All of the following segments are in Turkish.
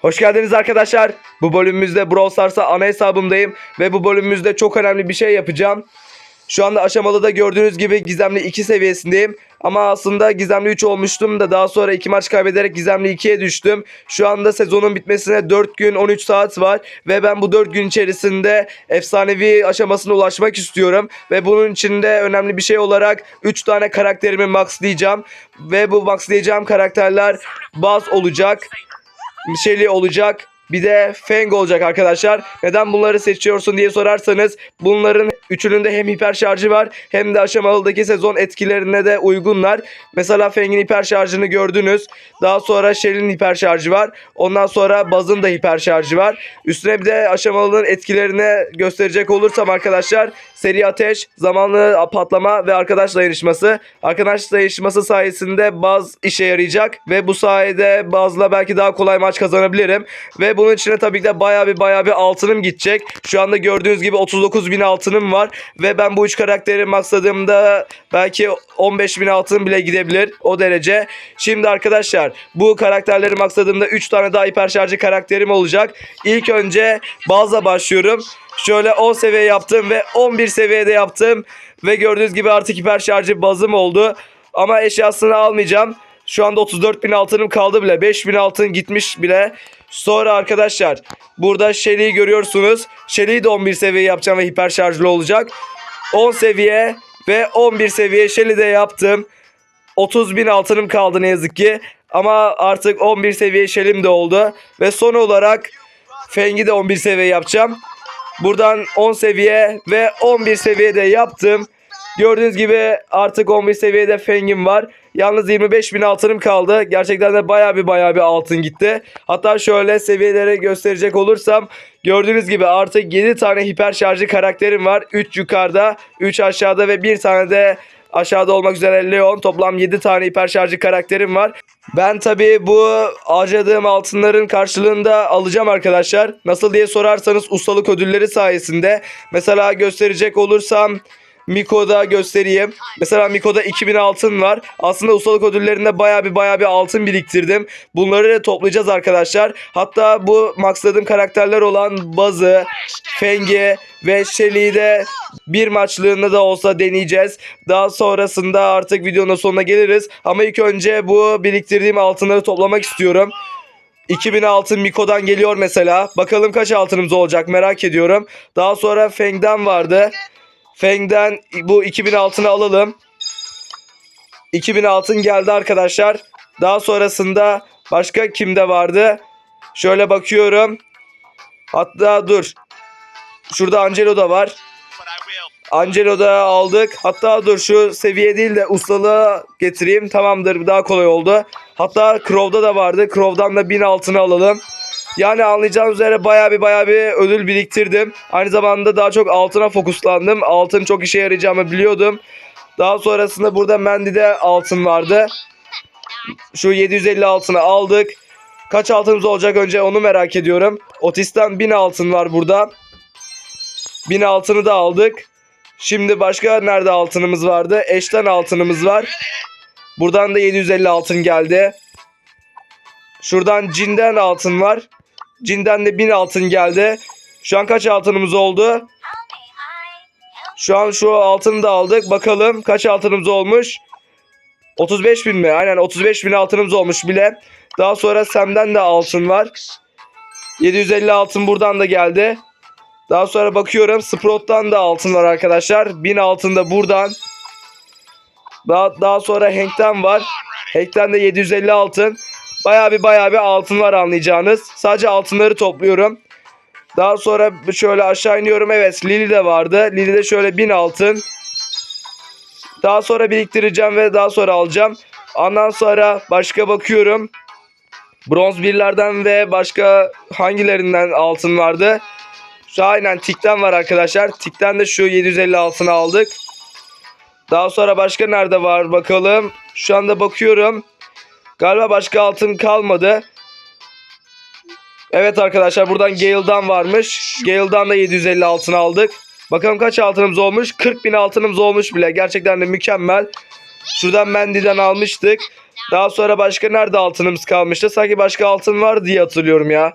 Hoş geldiniz arkadaşlar. Bu bölümümüzde Brawl Stars'a ana hesabımdayım ve bu bölümümüzde çok önemli bir şey yapacağım. Şu anda aşamalı da gördüğünüz gibi gizemli 2 seviyesindeyim. Ama aslında gizemli 3 olmuştum da daha sonra 2 maç kaybederek gizemli 2'ye düştüm. Şu anda sezonun bitmesine 4 gün 13 saat var ve ben bu 4 gün içerisinde efsanevi aşamasına ulaşmak istiyorum. Ve bunun için de önemli bir şey olarak 3 tane karakterimi maxlayacağım. Ve bu maxlayacağım karakterler Buzz olacak. Shelly olacak. Bir de Fang olacak arkadaşlar. Neden bunları seçiyorsun diye sorarsanız bunların üçünün de hem hiper şarjı var hem de aşamalıdaki sezon etkilerine de uygunlar. Mesela Fang'in hiper şarjını gördünüz. Daha sonra Shelly'nin hiper şarjı var. Ondan sonra Buzz'ın da hiper şarjı var. Üstüne bir de aşamalının etkilerini gösterecek olursam arkadaşlar seri ateş, zamanlı patlama ve arkadaş dayanışması. Arkadaş dayanışması sayesinde Buzz işe yarayacak ve bu sayede Buzz'la belki daha kolay maç kazanabilirim. Ve bunun içine tabii ki de bayağı bir bayağı bir altınım gidecek. Şu anda gördüğünüz gibi 39 bin altınım var ve ben bu üç karakteri maksadığımda belki 15 bin altın bile gidebilir o derece. Şimdi arkadaşlar bu karakterleri maksadığımda 3 tane daha hiper şarjı karakterim olacak. İlk önce Buzz'la başlıyorum. Şöyle 10 seviye yaptım ve 11 seviyede yaptım. Ve gördüğünüz gibi artık hiper şarjı bazım oldu. Ama eşyasını almayacağım. Şu anda 34 bin altınım kaldı bile. 5 bin altın gitmiş bile. Sonra arkadaşlar burada Shelly'yi görüyorsunuz. Shelly'yi de 11 seviye yapacağım ve hiper şarjlı olacak. 10 seviye ve 11 seviye Shelly de yaptım. 30 bin altınım kaldı ne yazık ki. Ama artık 11 seviye Shelly'm de oldu. Ve son olarak Feng'i de 11 seviye yapacağım. Buradan 10 seviye ve 11 seviyede yaptım. Gördüğünüz gibi artık 11 seviyede Feng'im var. Yalnız 25 bin altınım kaldı. Gerçekten de baya bir baya bir altın gitti. Hatta şöyle seviyelere gösterecek olursam gördüğünüz gibi artık 7 tane hiper şarjı karakterim var. 3 yukarıda, 3 aşağıda ve 1 tane de aşağıda olmak üzere Leon. Toplam 7 tane hiper şarjı karakterim var. Ben tabi bu harcadığım altınların karşılığında alacağım arkadaşlar. Nasıl diye sorarsanız ustalık ödülleri sayesinde. Mesela gösterecek olursam Miko'da göstereyim. Mesela Miko'da 2000 altın var. Aslında ustalık ödüllerinde baya bir baya bir altın biriktirdim. Bunları toplayacağız arkadaşlar. Hatta bu maxladığım karakterler olan Buzz'ı, Feng'i ve Shelly'yi de bir maçlığında da olsa deneyeceğiz. Daha sonrasında artık videonun sonuna geliriz. Ama ilk önce bu biriktirdiğim altınları toplamak istiyorum. 2000 altın Miko'dan geliyor mesela. Bakalım kaç altınımız olacak merak ediyorum. Daha sonra Feng'den vardı. Feng'den bu 2000 altını alalım. 2000 altın geldi arkadaşlar. Daha sonrasında başka kimde vardı? Şöyle bakıyorum. Hatta dur. Şurada Angelo da var. Angelo da aldık. Hatta dur şu seviye değil de ustalığa getireyim. Tamamdır daha kolay oldu. Hatta Crow'da da vardı. Crow'dan da 1000 altını alalım. Yani anlayacağınız üzere baya bir baya bir ödül biriktirdim. Aynı zamanda daha çok altına fokuslandım. Altın çok işe yarayacağımı biliyordum. Daha sonrasında burada Mendy'de altın vardı. Şu 750 altını aldık. Kaç altınımız olacak önce onu merak ediyorum. Otis'ten 1000 altın var burada. 1000 altını da aldık. Şimdi başka nerede altınımız vardı? Eşten altınımız var. Buradan da 750 altın geldi. Şuradan cinden altın var. Cinden de 1000 altın geldi. Şu an kaç altınımız oldu? Şu an şu altını da aldık. Bakalım kaç altınımız olmuş? 35 bin mi? Aynen 35 bin altınımız olmuş bile. Daha sonra Sem'den de altın var. 750 altın buradan da geldi. Daha sonra bakıyorum Sprout'tan da altın var arkadaşlar. 1000 altın da buradan. Daha, daha sonra Hank'ten var. Hank'ten de 750 altın. Baya bir baya bir altın var anlayacağınız. Sadece altınları topluyorum. Daha sonra şöyle aşağı iniyorum. Evet Lily de vardı. Lily'de şöyle 1000 altın. Daha sonra biriktireceğim ve daha sonra alacağım. Ondan sonra başka bakıyorum. Bronz birlerden ve başka hangilerinden altın vardı? Şu aynen Tik'ten var arkadaşlar. Tik'ten de şu 750 altını aldık. Daha sonra başka nerede var bakalım. Şu anda bakıyorum. Galiba başka altın kalmadı. Evet arkadaşlar buradan Gale'dan varmış. Gale'dan da 750 altın aldık. Bakalım kaç altınımız olmuş? 40 bin altınımız olmuş bile. Gerçekten de mükemmel. Şuradan Mendy'den almıştık. Daha sonra başka nerede altınımız kalmıştı? Sanki başka altın var diye hatırlıyorum ya.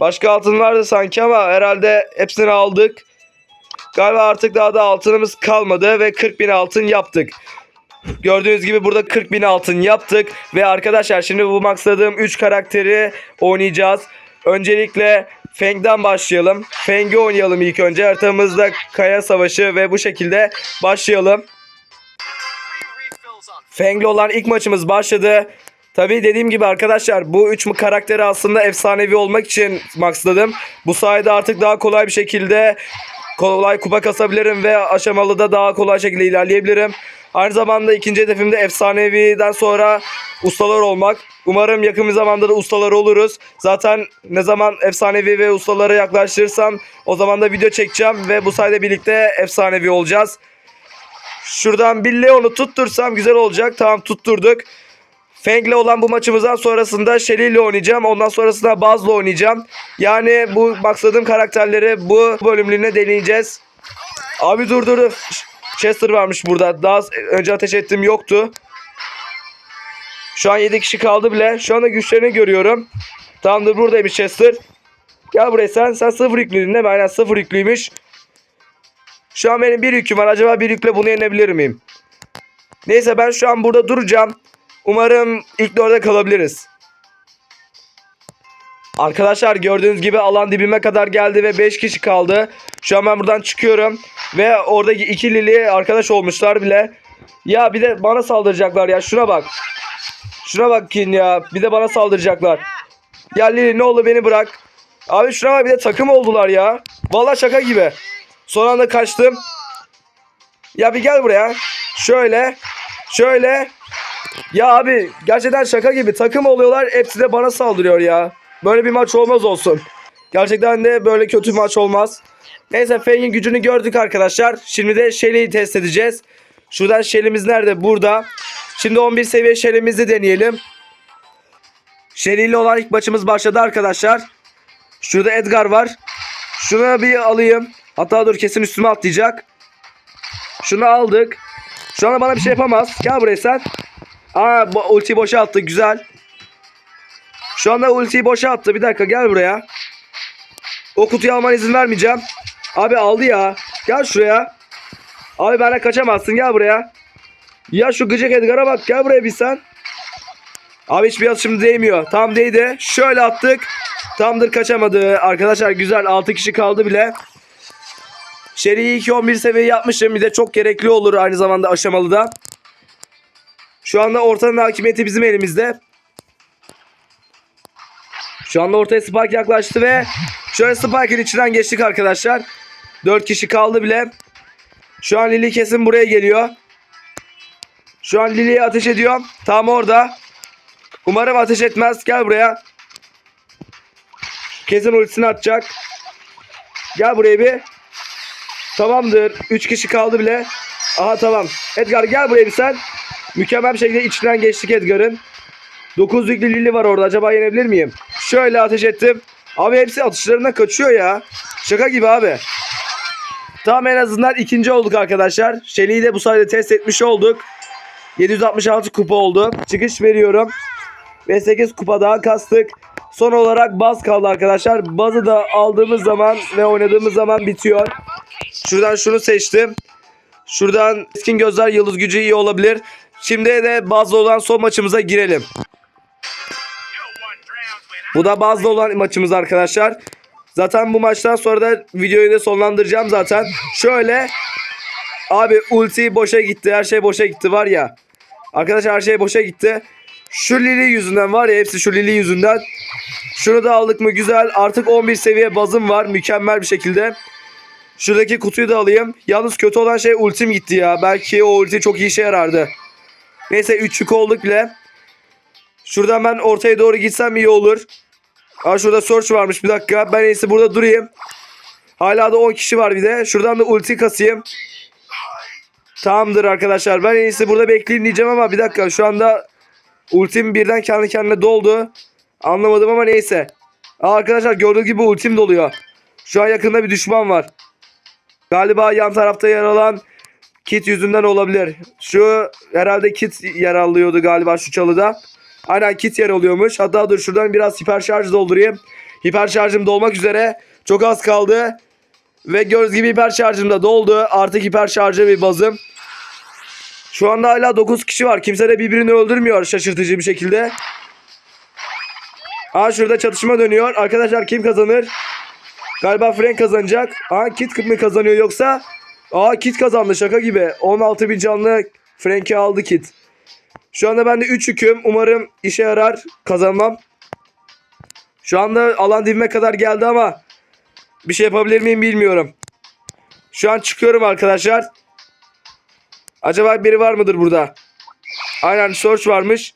Başka altın vardı sanki ama herhalde hepsini aldık. Galiba artık daha da altınımız kalmadı ve 40 bin altın yaptık. Gördüğünüz gibi burada 40 bin altın yaptık. Ve arkadaşlar şimdi bu maksadığım 3 karakteri oynayacağız. Öncelikle Feng'den başlayalım. Feng'i oynayalım ilk önce. Haritamızda Kaya Savaşı ve bu şekilde başlayalım. Feng'le olan ilk maçımız başladı. Tabii dediğim gibi arkadaşlar bu üç karakteri aslında efsanevi olmak için maxladım. Bu sayede artık daha kolay bir şekilde kolay kupa kasabilirim ve aşamalı da daha kolay şekilde ilerleyebilirim. Aynı zamanda ikinci hedefim de efsaneviden sonra ustalar olmak. Umarım yakın bir zamanda da ustalar oluruz. Zaten ne zaman efsanevi ve ustalara yaklaştırsam o zaman da video çekeceğim ve bu sayede birlikte efsanevi olacağız. Şuradan bir Leon'u tuttursam güzel olacak. Tamam tutturduk. Feng'le olan bu maçımızdan sonrasında Shelly ile oynayacağım. Ondan sonrasında Buzz'la oynayacağım. Yani bu maksadığım karakterleri bu bölümlüğüne deneyeceğiz. Abi dur dur dur. Chester varmış burada. Daha önce ateş ettiğim yoktu. Şu an 7 kişi kaldı bile. Şu anda güçlerini görüyorum. Tamamdır buradaymış Chester. Gel buraya sen. Sen sıfır yüklüydün değil mi? Aynen sıfır yüklüymüş. Şu an benim bir yüküm var. Acaba bir yükle bunu yenebilir miyim? Neyse ben şu an burada duracağım. Umarım ilk dörde kalabiliriz. Arkadaşlar gördüğünüz gibi alan dibime kadar geldi ve 5 kişi kaldı. Şu an ben buradan çıkıyorum. Ve oradaki iki Lili arkadaş olmuşlar bile. Ya bir de bana saldıracaklar ya. Şuna bak. Şuna bak kin ya. Bir de bana saldıracaklar. Ya Lili ne olur beni bırak. Abi şuna bak bir de takım oldular ya. Vallahi şaka gibi. Son anda kaçtım. Ya bir gel buraya. Şöyle. Şöyle. Ya abi gerçekten şaka gibi takım oluyorlar. Hepsi de bana saldırıyor ya. Böyle bir maç olmaz olsun. Gerçekten de böyle kötü maç olmaz. Neyse Feng'in gücünü gördük arkadaşlar. Şimdi de Shelly'yi test edeceğiz. Şuradan Shelly'miz nerede? Burada. Şimdi 11 seviye Shelly'mizi deneyelim. Shelly ile olan ilk maçımız başladı arkadaşlar. Şurada Edgar var. Şunu bir alayım. Hatta dur kesin üstüme atlayacak. Şunu aldık. Şu anda bana bir şey yapamaz. Gel buraya sen. Aa bu ultiyi boşa attı. Güzel. Şu anda ultiyi boşa attı. Bir dakika gel buraya. O kutuyu alman izin vermeyeceğim. Abi aldı ya. Gel şuraya. Abi bana kaçamazsın. Gel buraya. Ya şu gıcık Edgar'a bak. Gel buraya bir sen. Abi hiçbir atışım değmiyor. Tam değdi. Şöyle attık. Tamdır kaçamadı. Arkadaşlar güzel. 6 kişi kaldı bile. Şeri'yi 2-11 seviye yapmışım. Bir de çok gerekli olur aynı zamanda aşamalı da. Şu anda ortanın hakimiyeti bizim elimizde. Şu anda ortaya Spike yaklaştı ve şöyle Spike'ın içinden geçtik arkadaşlar. 4 kişi kaldı bile. Şu an Lily kesin buraya geliyor. Şu an Lily'ye ateş ediyorum. Tam orada. Umarım ateş etmez. Gel buraya. Kesin ultisini atacak. Gel buraya bir. Tamamdır. 3 kişi kaldı bile. Aha tamam. Edgar gel buraya bir sen. Mükemmel bir şekilde içinden geçtik Edgar'ın. 9 yüklü Lili var orada. Acaba yenebilir miyim? Şöyle ateş ettim. Abi hepsi atışlarından kaçıyor ya. Şaka gibi abi. Tamam en azından ikinci olduk arkadaşlar. Shelly'yi de bu sayede test etmiş olduk. 766 kupa oldu. Çıkış veriyorum. Ve 8 kupa daha kastık. Son olarak baz kaldı arkadaşlar. Bazı da aldığımız zaman ve oynadığımız zaman bitiyor. Şuradan şunu seçtim. Şuradan Eskin Gözler Yıldız Gücü iyi olabilir. Şimdi de bazı olan son maçımıza girelim. Bu da bazı olan maçımız arkadaşlar. Zaten bu maçtan sonra da videoyu da sonlandıracağım zaten. Şöyle abi ulti boşa gitti. Her şey boşa gitti var ya. Arkadaşlar her şey boşa gitti. Şu Lili yüzünden var ya hepsi şu Lili yüzünden. Şunu da aldık mı güzel. Artık 11 seviye bazım var mükemmel bir şekilde. Şuradaki kutuyu da alayım. Yalnız kötü olan şey ultim gitti ya. Belki o ulti çok iyi işe yarardı. Neyse 3 yük olduk bile. Şuradan ben ortaya doğru gitsem iyi olur. Aa şurada search varmış bir dakika. Ben en iyisi burada durayım. Hala da 10 kişi var bir de. Şuradan da ulti kasayım. Tamamdır arkadaşlar. Ben en iyisi burada bekleyeyim diyeceğim ama bir dakika. Şu anda ultim birden kendi kendine doldu. Anlamadım ama neyse. Aa, arkadaşlar gördüğünüz gibi ultim doluyor. Şu an yakında bir düşman var. Galiba yan tarafta yer alan Kit yüzünden olabilir. Şu herhalde kit yer alıyordu galiba şu çalıda. Aynen kit yer alıyormuş. Hatta dur şuradan biraz hiper şarj doldurayım. Hiper şarjım dolmak üzere. Çok az kaldı. Ve gördüğünüz gibi hiper şarjım da doldu. Artık hiper şarjı bir bazım. Şu anda hala 9 kişi var. Kimse de birbirini öldürmüyor şaşırtıcı bir şekilde. Aa şurada çatışma dönüyor. Arkadaşlar kim kazanır? Galiba Frank kazanacak. Aa Kit mi kazanıyor yoksa? Aa Kit kazandı şaka gibi. 16 bin canlı Frank'i aldı Kit. Şu anda bende 3 hüküm. Umarım işe yarar. Kazanmam. Şu anda alan dibime kadar geldi ama bir şey yapabilir miyim bilmiyorum. Şu an çıkıyorum arkadaşlar. Acaba biri var mıdır burada? Aynen search varmış.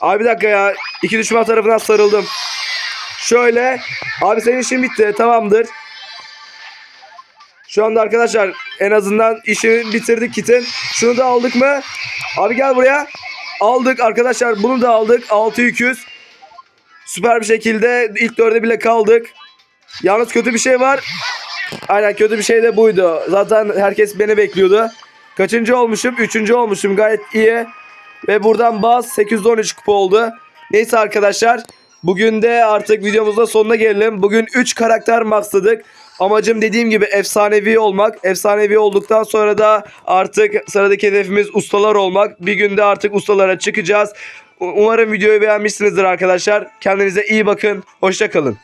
Abi bir dakika ya. İki düşman tarafından sarıldım. Şöyle. Abi senin işin bitti. Tamamdır. Şu anda arkadaşlar en azından işi bitirdik kitin. Şunu da aldık mı? Abi gel buraya. Aldık arkadaşlar. Bunu da aldık. 6200. Süper bir şekilde ilk dörde bile kaldık. Yalnız kötü bir şey var. Aynen kötü bir şey de buydu. Zaten herkes beni bekliyordu. Kaçıncı olmuşum? Üçüncü olmuşum. Gayet iyi. Ve buradan baz 813 kupa oldu. Neyse arkadaşlar. Bugün de artık videomuzda sonuna gelelim. Bugün 3 karakter maxladık. Amacım dediğim gibi efsanevi olmak. Efsanevi olduktan sonra da artık sıradaki hedefimiz ustalar olmak. Bir günde artık ustalara çıkacağız. Umarım videoyu beğenmişsinizdir arkadaşlar. Kendinize iyi bakın. Hoşça kalın.